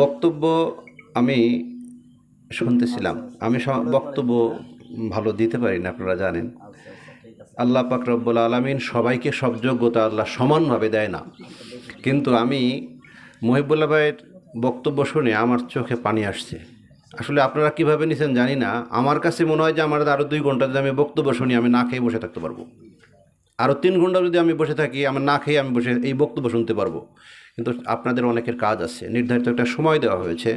বক্তব্য আমি শুনতেছিলাম। আমি বক্তব্য ভালো দিতে পারি না, আপনারা জানেন। আল্লাহ পাক রব্বুল আলমিন সবাইকে সব যোগ্যতা আল্লাহ সমানভাবে দেয় না। কিন্তু আমি মহিবুল্লাহ ভাইয়ের বক্তব্য শুনে আমার চোখে পানি আসছে। আসলে আপনারা কীভাবে নিছেন জানি না। আমার কাছে মনে হয় যে আমার আরও দুই ঘণ্টা যদি আমি বক্তব্য শুনি, আমি না খেয়ে বসে থাকতে পারব। আরও তিন ঘণ্টা যদি আমি বসে থাকি, আমার না খেয়ে আমি বসে এই বক্তব্য শুনতে পারব। কিন্তু আপনাদের অনেকের কাজ আছে। নির্ধারিত একটা সময় দেওয়া হয়েছে।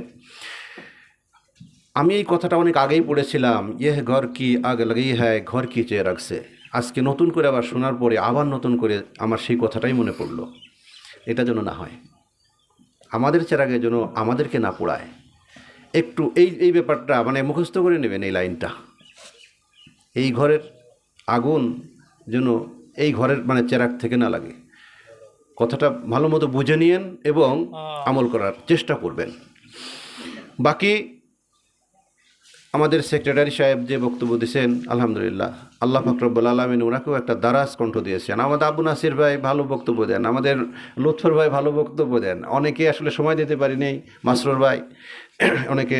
আমি এই কথাটা অনেক আগেই পড়েছিলাম ইয়ে ঘর কি আগ লাগেই হ্যায়, ঘর কি চেয়ে রাখছে আজকে নতুন করে আবার শোনার পরে আবার নতুন করে আমার সেই কথাটাই মনে পড়ল। এটা যেন না হয়। আমাদের চেরাগে যেন আমাদেরকে না পোড়ায়। একটু এই এই ব্যাপারটা মানে মুখস্থ করে নেবেন এই লাইনটা। এই ঘরের আগুন যেন এই ঘরের মানে চেরাক থেকে না লাগে। কথাটা ভালো মতো বুঝে নিয়েন এবং আমল করার চেষ্টা করবেন। বাকি আমাদের সেক্রেটারি সাহেব যে বক্তব্য দিয়েছেন আলহামদুলিল্লাহ আল্লাহ ফকরবুল আলমিন ওনাকেও একটা দারাজ কণ্ঠ দিয়েছেন। আমাদের আবু নাসির ভাই ভালো বক্তব্য দেন আমাদের লুৎফর ভাই ভালো বক্তব্য দেন। অনেকে আসলে সময় দিতে পারি নেই মাসরুর ভাই অনেকে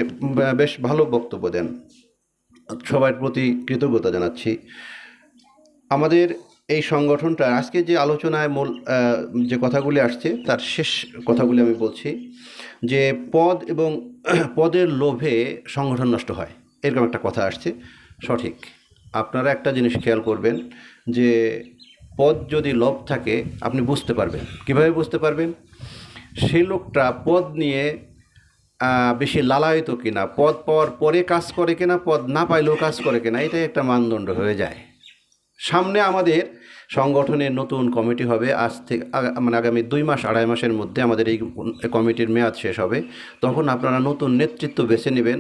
বেশ ভালো বক্তব্য দেন। সবার প্রতি কৃতজ্ঞতা জানাচ্ছি। আমাদের এই সংগঠনটা, আজকে যে আলোচনায় মূল যে কথাগুলি আসছে, তার শেষ কথাগুলি আমি বলছি যে পদ এবং পদের লোভে সংগঠন নষ্ট হয়। এরকম একটা কথা আসছে। সঠিক। আপনারা একটা জিনিস খেয়াল করবেন যে পদ যদি লোভ থাকে, আপনি বুঝতে পারবেন। কীভাবে বুঝতে পারবেন? সে লোকটা পদ নিয়ে বেশি লালায়িত কিনা, পদ পাওয়ার পরে কাজ করে কিনা, পদ না পাইলেও কাজ করে কিনা, এটাই একটা মানদণ্ড হয়ে যায়। সামনে আমাদের সংগঠনের নতুন কমিটি হবে। আজ থেকে মানে আগামী দুই মাস, আড়াই মাসের মধ্যে আমাদের এই কমিটির মেয়াদ শেষ হবে। তখন আপনারা নতুন নেতৃত্ব বেছে নেবেন।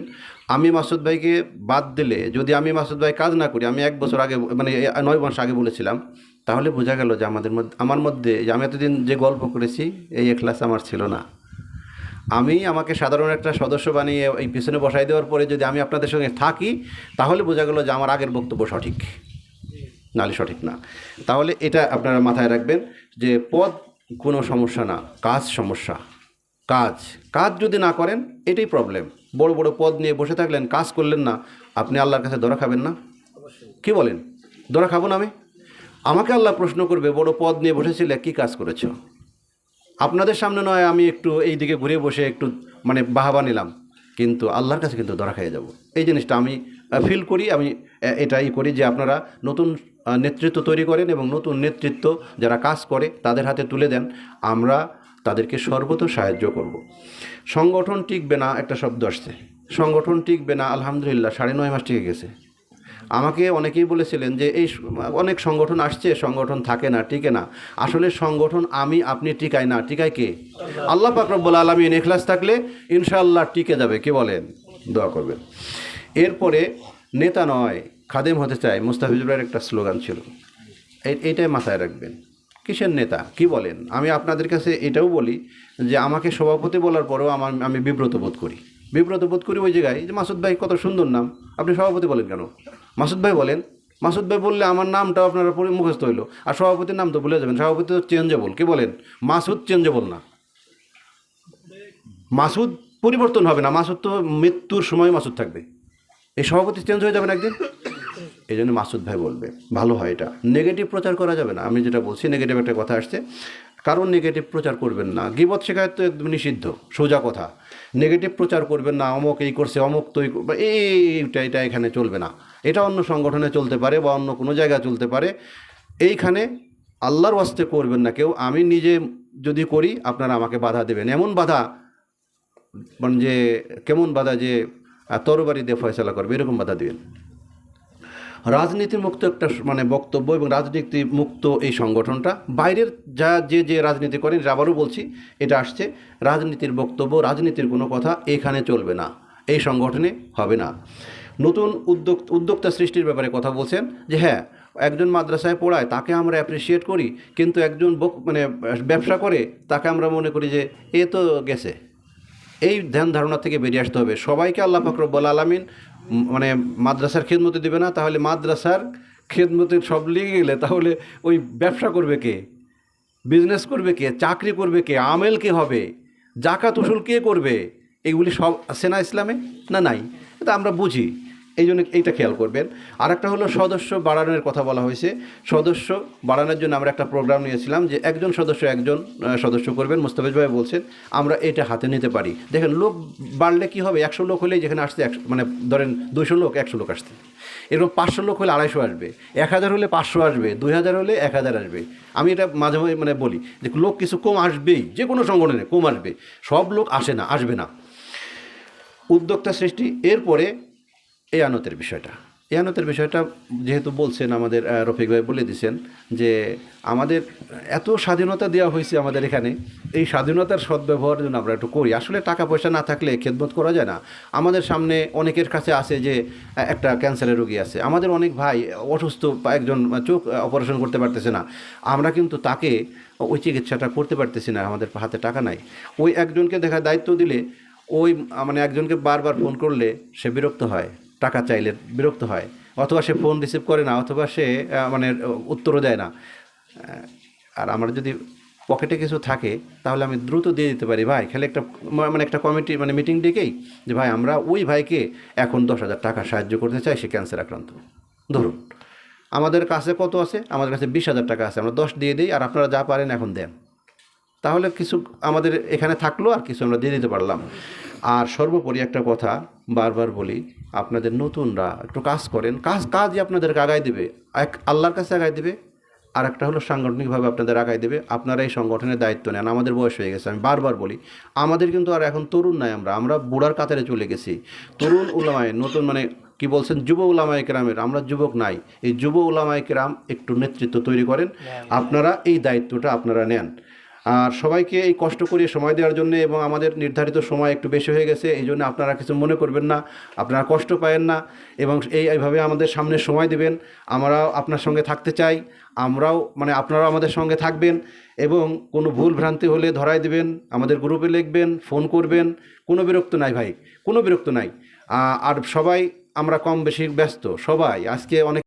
আমি মাসুদ ভাইকে বাদ দিলে, যদি আমি মাসুদ ভাই কাজ না করি, আমি এক বছর আগে মানে নয় মাস আগে বলেছিলাম, তাহলে বোঝা গেল যে আমাদের মধ্যে, আমার মধ্যে, যে আমি এতদিন যে গল্প করেছি, এই এখলাস আমার ছিল না। আমি আমাকে সাধারণ একটা সদস্য বানিয়ে এই পিছনে বসাই দেওয়ার পরে যদি আমি আপনাদের সঙ্গে থাকি, তাহলে বোঝা গেল যে আমার আগের বক্তব্য সঠিক। নালে সঠিক না। তাহলে এটা আপনারা মাথায় রাখবেন যে পদ কোনো সমস্যা না কাজ সমস্যা। কাজ কাজ যদি না করেন এটাই প্রবলেম বড় বড় পদ নিয়ে বসে থাকলেন কাজ করলেন না আপনি আল্লাহর কাছে ধরা খাবেন না? কি বলেন? ধরা খাব না আমি? আমাকে আল্লাহ প্রশ্ন করবে বড় পদ নিয়ে বসেছিলে কি কাজ করেছ? আপনাদের সামনে নয় আমি একটু এই দিকে ঘুরে বসে একটু মানে বাহাবা নিলাম। কিন্তু আল্লাহর কাছে কিন্তু ধরা খেয়ে যাব। এই জিনিসটা আমি ফিল করি, আমি এটাই করি যে আপনারা নতুন নেতৃত্ব তৈরি করেন এবং নতুন নেতৃত্ব যারা কাজ করে তাদের হাতে তুলে দেন। আমরা তাদেরকে সর্বত সাহায্য করব। সংগঠন টিকবে না, একটা শব্দ আসছে। সংগঠন টিকবে না, আলহামদুলিল্লাহ, সাড়ে নয় মাস টিকে গেছে। আমাকে অনেকেই বলেছিলেন যে এই অনেক সংগঠন আসছে, সংগঠন থাকে না, টিকে না। আসলে সংগঠন আমি, আপনি টিকাই না। টিকাই কে? আল্লাহ পাকরব্বুল আলমী এখলাস থাকলে ইনশাআল্লাহ টিকে যাবে। কে বলেন? দোয়া করবেন। এরপরে নেতা নয়, খাদেম হতে চায় মুস্তাফিজুরের একটা স্লোগান ছিল। এই- এইটাই মাথায় রাখবেন। কিসের নেতা? কি বলেন? আমি আপনাদের কাছে এটাও বলি যে, আমাকে সভাপতি বলার পরেও আমার আমি বিব্রত বোধ করি। বিব্রত বোধ করি ওই জায়গায় যে মাসুদ ভাই কত সুন্দর নাম। আপনি সভাপতি বলেন কেন? মাসুদ ভাই বলেন, মাসুদ ভাই বললে আমার নামটাও আপনারা পরে মুখস্থ হইল। আর সভাপতির নাম তো ভুলে যাবেন, সভাপতি তো চেঞ্জেবল। কি বলেন? মাসুদ চেঞ্জেবল না। মাসুদ পরিবর্তন হবে না, মাসুদ তো মৃত্যুর সময় মাসুদ থাকবে। এই সভাপতি চেঞ্জ হয়ে যাবেন একদিন? এই জন্য মাসুদ ভাই বলবে, ভালো হয় এটা। নেগেটিভ প্রচার করা যাবে না, আমি যেটা বলছি, নেগেটিভ একটা কথা আসছে। কারণ নেগেটিভ প্রচার করবেন না। গিবত শেখায় তো একদম নিষিদ্ধ, সোজা কথা। নেগেটিভ প্রচার করবেন না, অমুক এই করছে, অমুক তৈ এইটা, এটা এখানে চলবে না। এটা অন্য সংগঠনে চলতে পারে বা অন্য কোনো জায়গায় চলতে পারে। এইখানে আল্লাহর ওয়াস্তে করবেন না কেউ। আমি নিজে যদি করি, আপনারা আমাকে বাধা দেবেন। এমন বাধা মানে যে, কেমন বাধা যে তরবারি দিয়ে ফয়সলা করবে, এরকম বাধা দিবেন। রাজনীতি মুক্ত একটা মানে বক্তব্য এবং রাজনীতি মুক্ত এই সংগঠনটা। বাইরের যা, যে যে রাজনীতি করেন আবারও বলছি, এটা আসছে, রাজনীতির বক্তব্য, রাজনীতির কোনো কথা এখানে চলবে না, এই সংগঠনে হবে না। নতুন উদ্যোগ, উদ্যোক্তা সৃষ্টির ব্যাপারে কথা বলছেন, যে হ্যাঁ একজন মাদ্রাসায় পড়ায়, তাকে আমরা অ্যাপ্রিসিয়েট করি, কিন্তু একজন মানে ব্যবসা করে, তাকে আমরা মনে করি যে, এ তো গেছে। এই ধ্যান ধারণা থেকে বেরিয়ে আসতে হবে। সবাইকে আল্লাহ ফাকরবুল আলমিন মানে মাদ্রাসার খেদমতে দেবে না, তাহলে মাদ্রাসার খেদমতে সব লেগে গেলে তাহলে ওই ব্যবসা করবে কে? বিজনেস করবে কে? চাকরি করবে কে? আমেল কে হবে? জাকাত উসুল কে করবে? এগুলি সব আছে না ইসলামে? না নাই? এটা আমরা বুঝি। এই জন্য এইটা খেয়াল করবেন। আর একটা হলো সদস্য বাড়ানোর কথা বলা হয়েছে। সদস্য বাড়ানোর জন্য আমরা একটা প্রোগ্রাম নিয়েছিলাম যে একজন সদস্য একজন সদস্য করবেন, মুস্তাফিজ ভাই বলছেন, আমরা এটা হাতে নিতে পারি। দেখেন, লোক বাড়লে কি হবে? একশো লোক হলেই যেখানে আসতে মানে ধরেন দুইশো লোক, একশো লোক আসতে এরকম পাঁচশো লোক হলে আড়াইশো আসবে, এক হাজার হলে পাঁচশো আসবে, দুই হাজার হলে এক হাজার আসবে। আমি এটা মাঝে মাঝে মানে বলি যে লোক কিছু কম আসবেই, যে কোনো সংগঠনে কম আসবে। সব লোক আসে না, আসবে না। উদ্যোক্তা সৃষ্টি, এরপরে এয়ানতের বিষয়টা। এয়ানতের বিষয়টা যেহেতু বলছেন আমাদের রফিক ভাই বলে দিছেন যে আমাদের এত স্বাধীনতা দেওয়া হয়েছে আমাদের এখানে, এই স্বাধীনতার সদ্ব্যবহারের জন্য আমরা একটু করি। আসলে টাকা পয়সা না থাকলে খেদমত করা যায় না। আমাদের সামনে অনেকের কাছে আছে যে একটা ক্যান্সারের রোগী আছে। আমাদের অনেক ভাই অসুস্থ একজন চোখ অপারেশন করতে পারতেছে না। আমরা কিন্তু তাকে ওই চিকিৎসাটা করতে পারতেছি না, আমাদের হাতে টাকা নাই। ওই একজনকে দেখা দায়িত্ব দিলে, ওই মানে একজনকে বারবার ফোন করলে সে বিরক্ত হয়। টাকা চাইলে বিরক্ত হয়। অথবা সে ফোন রিসিভ করে না, অথবা সে মানে উত্তরও দেয় না। আর আমার যদি পকেটে কিছু থাকে, তাহলে আমি দ্রুত দিয়ে দিতে পারি, ভাই, খালি একটা মানে একটা কমিটি মানে মিটিং ডেকেই যে, ভাই, আমরা ওই ভাইকে এখন দশ হাজার টাকা সাহায্য করতে চাই, সে ক্যান্সার আক্রান্ত। ধরুন। আমাদের কাছে কত আছে? আমাদের কাছে বিশ হাজার টাকা আছে, আমরা দশ দিয়ে দিই, আর আপনারা যা পারেন এখন দেন। তাহলে কিছু আমাদের এখানে থাকল, আর কিছু আমরা দিয়ে দিতে পারলাম। আর সর্বোপরি একটা কথা বারবার বলি আপনাদের নতুনরা একটু কাজ করেন কাজ কাজই আপনাদেরকে আগায় দেবে। এক আল্লাহর কাছে আগায় দেবে আর একটা হলো সাংগঠনিকভাবে আপনাদের আগায় দেবে। আপনারা এই সংগঠনের দায়িত্ব নেন আমাদের বয়স হয়ে গেছে আমি বারবার বলি আমাদের কিন্তু আর এখন তরুণ নাই আমরা আমরা বুড়ার কাতারে চলে গেছি। তরুণ উলামায় নতুন মানে কি বলছেন যুব উলামায় কেরামের আমরা যুবক নাই। এই যুব উলামায় কেরাম একটু নেতৃত্ব তৈরি করেন আপনারা এই দায়িত্বটা আপনারা নেন। আর সবাইকে এই কষ্ট করিয়ে সময় দেওয়ার জন্য এবং আমাদের নির্ধারিত সময় একটু বেশি হয়ে গেছে, এই জন্য আপনারা কিছু মনে করবেন না, আপনারা কষ্ট পায়েন না এবং এই এইভাবে আমাদের সামনে সময় দেবেন। আমরাও আপনার সঙ্গে থাকতে চাই, আমরাও মানে আপনারাও আমাদের সঙ্গে থাকবেন এবং কোনো ভুল ভ্রান্তি হলে ধরাই দেবেন, আমাদের গ্রুপে লিখবেন, ফোন করবেন, কোনো বিরক্ত নাই ভাই, কোনো বিরক্ত নাই। আর সবাই আমরা কম বেশি ব্যস্ত, সবাই, আজকে অনেক